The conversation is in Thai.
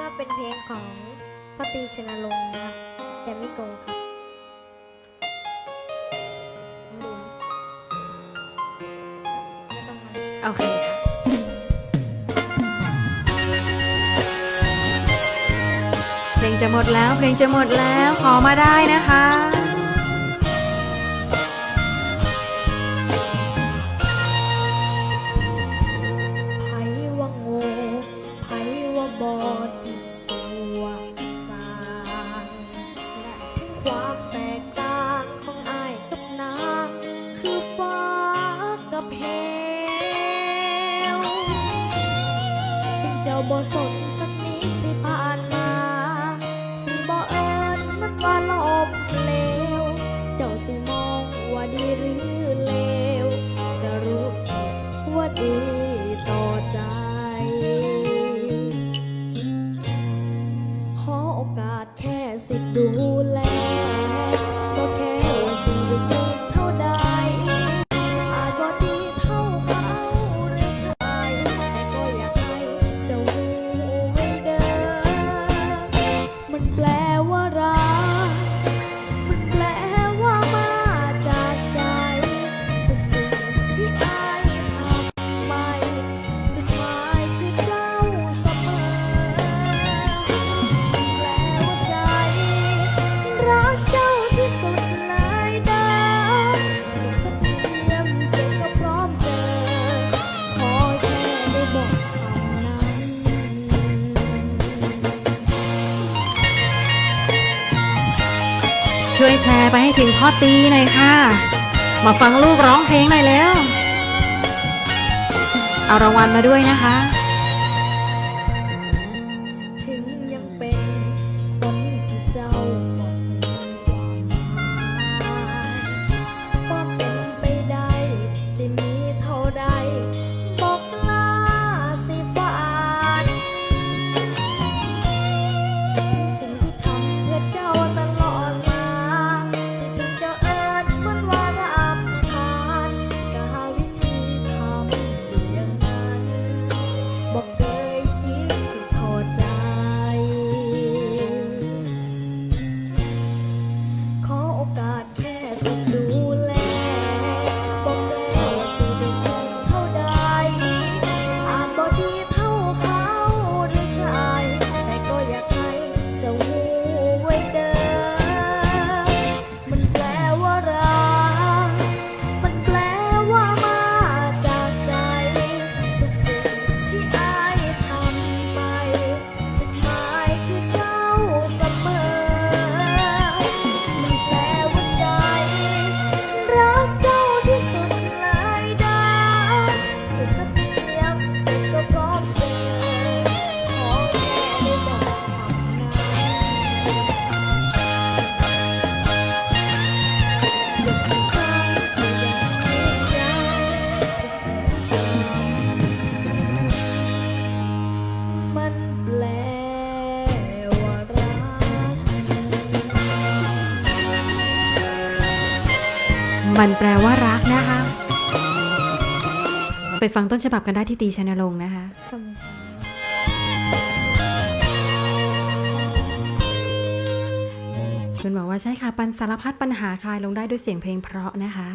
ก็เป็นเพลงของพ่อตีชนรงค์นะครับแกมมี่โกงครับน้องบุญไม่ต้องมาโอเคค่ะเพลงจะหมดแล้วเพลงจะหมดแล้วขอมาได้นะคะ ความแตกต่างของอายกับนางคือฟ้ากับเหวถึงเจ้าบ่สนสักนิดที่ผ่านมา สิบ่เอิญมันว่าลบเลว เจ้าสิมองว่าดีหรือเลวก็รู้สึกว่าดีต่อใจ ขอโอกาสแค่สิดู ช่วยแชร์ไปให้ถึงพ่อตีหน่อยค่ะ มาฟังลูกร้องเพลงหน่อยแล้ว เอารางวัลมาด้วยนะคะ มันแปลว่ารักนะคะ ไปฟังต้นฉบับกันได้ที่ตีชนลงนะคะคุณบอกว่าใช่ค่ะ ปันสารพัดปัญหาคลายลงได้ด้วยเสียงเพลงเพราะนะคะ